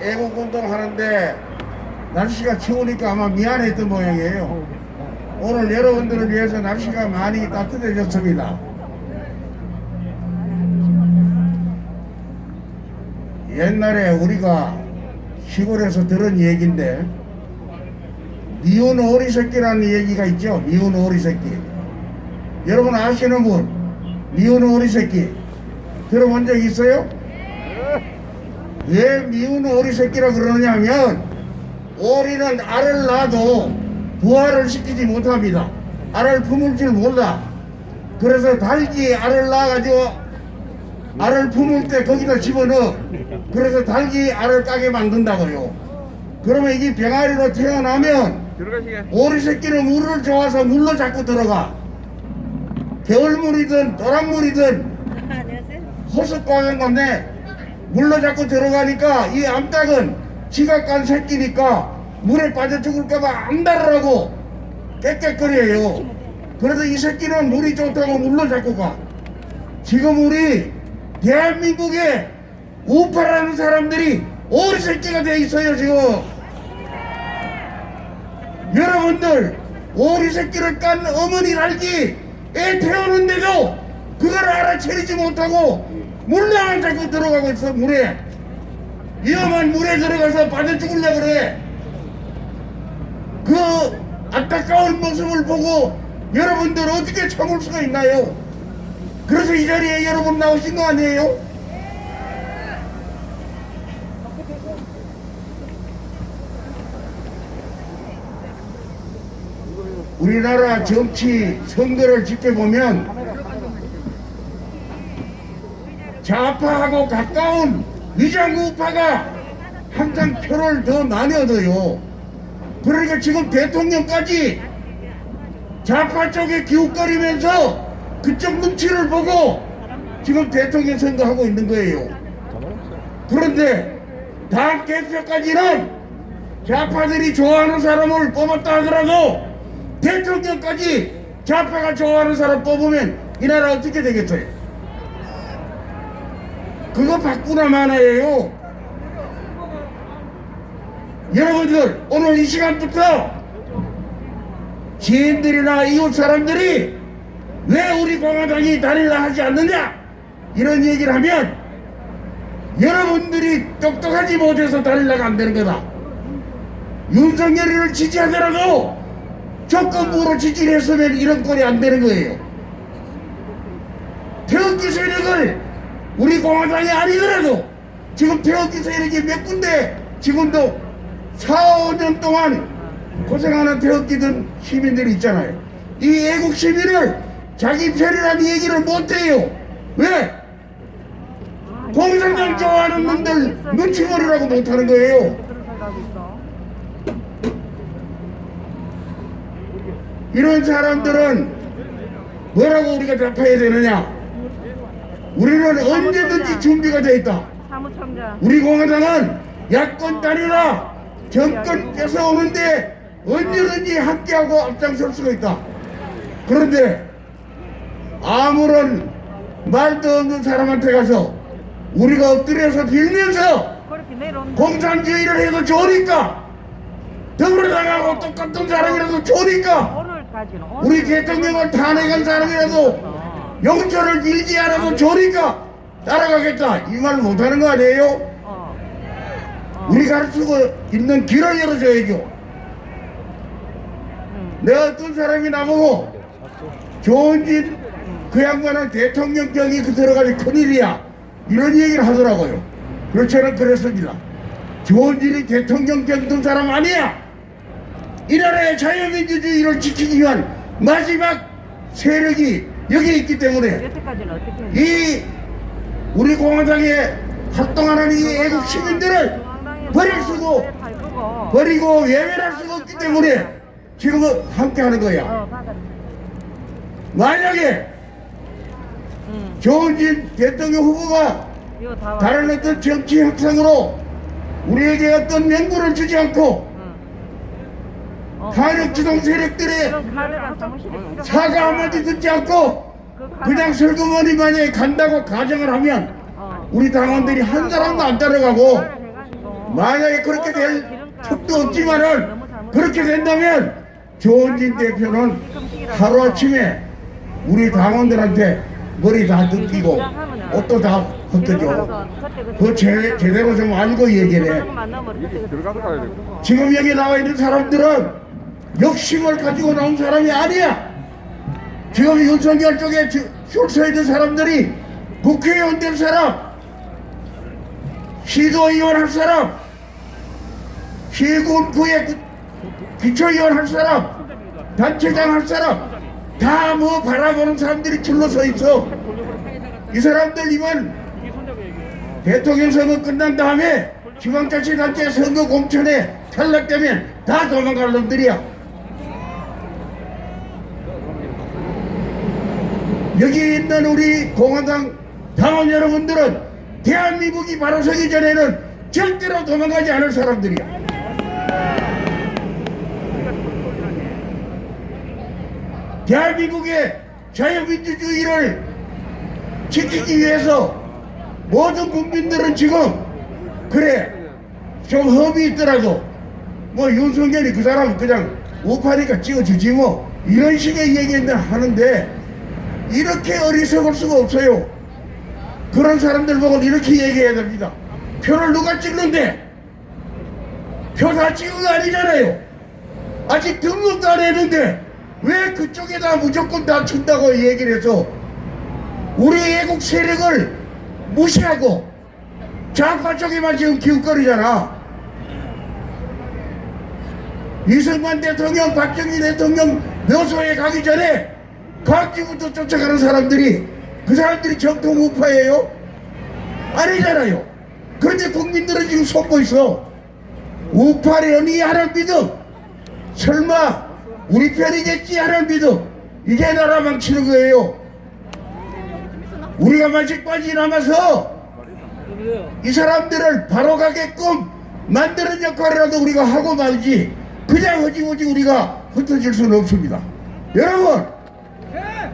애국운동 하는데 날씨가 추우니까 아마 미안했던 모양이에요. 오늘 여러분들을 위해서 날씨가 많이 따뜻해졌습니다. 옛날에 우리가 시골에서 들은 얘기인데 미운 오리 새끼라는 얘기가 있죠. 미운 오리 새끼. 여러분 아시는 분 미운 오리 새끼 들어본 적 있어요? 왜 미운 오리 새끼라 그러냐면 오리는 알을 낳아도 부화를 시키지 못합니다. 알을 품을 줄 몰라. 그래서 닭이 알을 낳아가지고 알을 품을 때 거기다 집어넣어. 그래서 닭이 알을 까게 만든다고요. 그러면 이게 병아리로 태어나면 들어가시게. 오리 새끼는 물을 좋아서 물로 자꾸 들어가. 겨울물이든 노란물이든 안녕하세요. 호숫가는 건데 물로 자꾸 들어가니까 이 암탉은 지가 깐 새끼니까 물에 빠져 죽을까봐 안달으라고 깨끗거려요. 그래서 이 새끼는 물이 좋다고 물로 자꾸 가. 지금 우리 대한민국에 우파라는 사람들이 오리 새끼가 돼 있어요 지금. 여러분들 오리 새끼를 깐 어머니 날기 애 태우는데도 그걸 알아채리지 못하고 물량을 자꾸 들어가고 있어 물에 위험한 물에 들어가서 빠져 죽을려 그래 그 안타까운 모습을 보고 여러분들 어떻게 참을 수가 있나요? 그래서 이 자리에 여러분 나오신 거 아니에요? 우리나라 정치 선거를 지켜보면 좌파하고 가까운 위장우 파가 항상 표를 더 많이 얻어요. 그러니까 지금 대통령까지 좌파 쪽에 기웃거리면서 그쪽 눈치를 보고 지금 대통령 선거하고 있는 거예요. 그런데 당 개표까지는 좌파들이 좋아하는 사람을 뽑았다 하더라도 대통령까지 좌파가 좋아하는 사람 뽑으면 이 나라 어떻게 되겠어요? 그거 바꾸나 마나예요. 여러분들 오늘 이 시간부터 지인들이나 이웃 사람들이 왜 우리 공화당이 다닐라 하지 않느냐 이런 얘기를 하면 여러분들이 똑똑하지 못해서 다닐라가 안 되는 거다. 윤석열이를 지지하더라도 조건부로 지지를 했으면 이런 꼴이 안 되는 거예요. 태극기 세력을 우리 공화당이 아니더라도 지금 태극기 세력이 몇 군데 지금도 4, 5년 동안 고생하는 태극기든 시민들이 있잖아요. 이 애국 시민을 자기 편이라는 얘기를 못해요. 왜? 공산당 좋아하는 놈들 눈치머리라고 못하는 거예요. 이런 사람들은 뭐라고 우리가 답해야 되느냐? 우리는 언제든지 준비가 돼 있다. 우리 공화당은 야권 단위나 정권 뺏어오는데 언제든지 함께하고 앞장설 수가 있다. 그런데 아무런 말도 없는 사람한테 가서 우리가 엎드려서 빌면서 공산주의를 해도 좋으니까 더불어당하고 똑같은 사람이라도 좋으니까 우리 대통령을 탄핵한 사람이라도 영전을 빌지 않아도 좋으니까 따라가겠다 이 말 못하는 거 아니에요? 어. 우리 갈수 있는 길을 열어줘야죠 응. 내가 어떤 사람이 나보고 조은진 그 양반은 대통령격이 그 들어가면 큰일이야 이런 얘기를 하더라고요 그렇지 저는 그랬습니다 조은진이 대통령격 든 사람 아니야 이 나라의 자유민주주의를 지키기 위한 마지막 세력이 여기 있기 때문에 여태까지는 어떻게? 이 우리 공화당에 활동하는 이 애국 시민들을 버릴 수도 버리고 외면할 수가 없기 때문에 지금 함께 하는 거야 어, 받았. 만약에 응. 조은진 대통령 후보가 이거 다 다른 어떤 정치 협상으로 우리에게 어떤 명분을 주지 않고 응. 어. 탄핵 주동 세력들의 사과 한마디 듣지 않고 그 그냥 슬그머니 만약에 간다고 가정을 하면 어. 우리 당원들이 한 사람도 안 따라가고 만약에 그렇게 될 턱도 없지만은 그렇게 된다면 조원진 대표는 하루아침에 우리 당원들한테 머리 다 뜯기고 옷도 다 흩어져 그거 제, 제대로 좀 알고 얘기를 해 들어가서 돼. 지금 여기 나와 있는 사람들은 욕심을 가지고 나온 사람이 아니야. 지금 윤석열 쪽에 주- 줄서 있는 사람들이 국회의원 될 사람, 시도의원 할 사람, 시군구의 구- 기초의원 할 사람, 단체장 할 사람, 다 뭐 바라보는 사람들이 줄로 서 있어. 이 사람들 이번 대통령 선거 끝난 다음에 지방자치단체 선거 공천에 탈락되면 다 도망갈 놈들이야. 여기 있는 우리 공화당 당원 여러분들은 대한민국이 바로 서기 전에는 절대로 도망가지 않을 사람들이야. 대한민국의 자유민주주의를 지키기 위해서 모든 국민들은 지금 그래 좀 험이 있더라도 뭐 윤석열이 그 사람 그냥 우파니까 찍어주지 뭐 이런 식의 얘기는 하는데 이렇게 어리석을 수가 없어요. 그런 사람들 보고 이렇게 얘기해야 됩니다. 표를 누가 찍는데? 표 다 찍은 거 아니잖아요. 아직 등록도 안 했는데 왜 그쪽에다 무조건 다 준다고 얘기를 해서 우리 애국 세력을 무시하고 좌파 쪽에만 지금 기웃거리잖아. 이승만 대통령, 박정희 대통령 묘소에 가기 전에 각지부터 쫓아가는 사람들이 그 사람들이 정통 우파예요? 아니잖아요. 그런데 국민들은 지금 속고 있어. 우파련이 하는 믿음. 설마 우리 편이겠지 하는 믿음. 이게 나라 망치는 거예요. 우리가 마치 빠지 남아서 이 사람들을 바로 가게끔 만드는 역할이라도 우리가 하고 말지 그냥 허지허지 우리가 흩어질 수는 없습니다. 여러분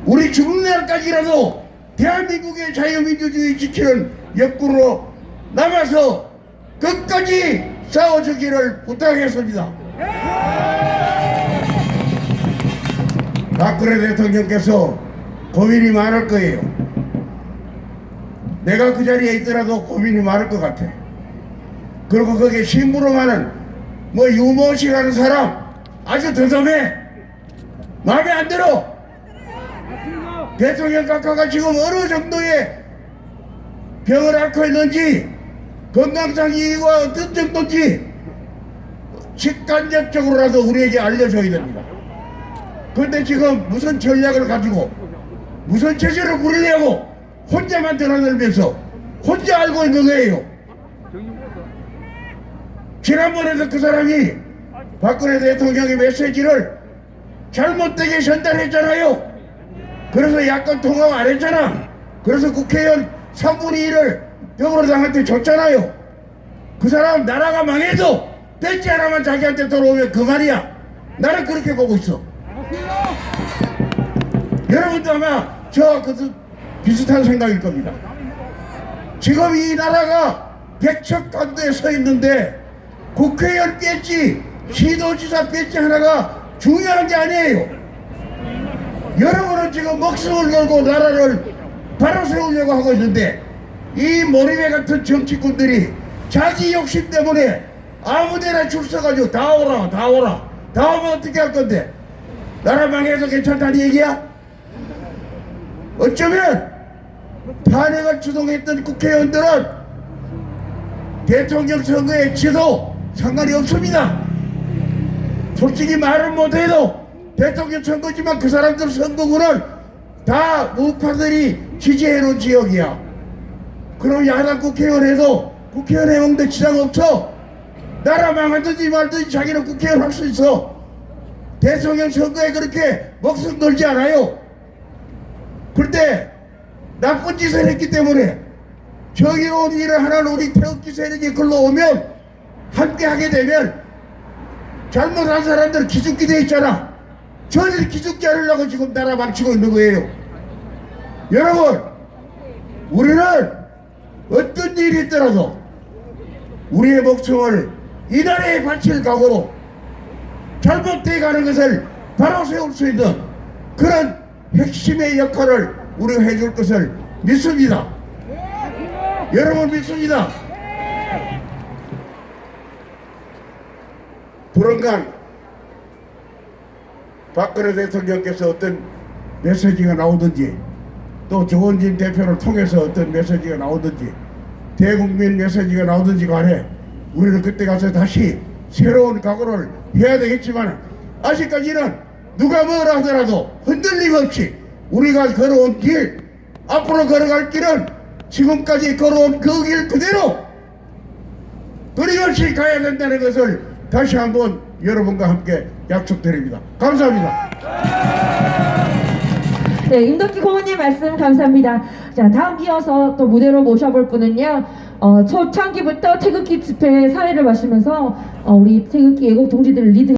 우리 죽는 날까지라도 대한민국의 자유민주주의 지키는 역구로 남아서 끝까지 싸워주기를 부탁했습니다. 박근혜 대통령께서 고민이 많을 거예요. 내가 그 자리에 있더라도 고민이 많을 것 같아. 그리고 거기에 심부름하는 뭐 유모씨라는 사람 아주 더듬해. 마음에 안 들어. 대통령 각하가 지금 어느 정도의 병을 앓고 있는지 건강상이가 어떤 정도인지 직간접적으로라도 우리에게 알려줘야 됩니다. 그런데 지금 무슨 전략을 가지고 무슨 체제를 부리려고 혼자만 드러들면서 혼자 알고 있는 거예요. 지난번에도 그 사람이 박근혜 대통령의 메시지를 잘못되게 전달했잖아요. 그래서 야권 통합 안 했잖아. 그래서 국회의원 3분의 1을 더불어당한테 줬잖아요. 그 사람 나라가 망해도 배지 하나만 자기한테 들어오면 그만이야. 나는 그렇게 보고 있어. 여러분도 아마 저 그, 비슷한 생각일 겁니다. 지금 이 나라가 백척 간도에 서 있는데 국회의원 배지, 시도지사 배지 하나가 중요한 게 아니에요. 여러분은 지금 목숨을 걸고 나라를 바로 세우려고 하고 있는데 이 모리배 같은 정치꾼들이 자기 욕심 때문에 아무데나 줄 서가지고 다 오라 다 오라 다 오면 어떻게 할 건데 나라 망해도 괜찮다는 얘기야? 어쩌면 탄핵을 주동했던 국회의원들은 대통령 선거에 지도 상관이 없습니다. 솔직히 말은 못해도 대통령 선거지만 그 사람들 선거구는 다 우파들이 지지해놓은 지역이야. 그럼 야당 국회의원 해도 국회의원 해먹는데 지장 없어. 나라 망하든지 말든지 자기는 국회의원 할 수 있어. 대통령 선거에 그렇게 목숨 걸지 않아요. 그런데 나쁜 짓을 했기 때문에 정의로운 일을 하는 우리 태극기 세력이 글로 오면 함께 하게 되면 잘못한 사람들 기죽게 돼 있잖아. 저들 기죽게 하려고 지금 나라 망치고 있는 거예요. 여러분, 우리는 어떤 일이 있더라도 우리의 목숨을 이 나라에 바칠 각오로 잘못돼 가는 것을 바로 세울 수 있는 그런 핵심의 역할을 우리가 해줄 것을 믿습니다. 여러분 믿습니다. 불언간 박근혜 대통령께서 어떤 메시지가 나오든지 또 조원진 대표를 통해서 어떤 메시지가 나오든지 대국민 메시지가 나오든지 간에 우리는 그때 가서 다시 새로운 각오를 해야 되겠지만 아직까지는 누가 뭐라 하더라도 흔들림 없이 우리가 걸어온 길 앞으로 걸어갈 길은 지금까지 걸어온 그 길 그대로 끊임없이 가야 된다는 것을 다시 한번 여러분과 함께 약속드립니다. 감사합니다. 네, 임덕기 고모님 말씀 감사합니다. 자, 다음 이어서 또 무대로 모셔볼 분은요, 어, 초창기부터 태극기 집회 사회를 마시면서 어, 우리 태극기 애국 동지들 리드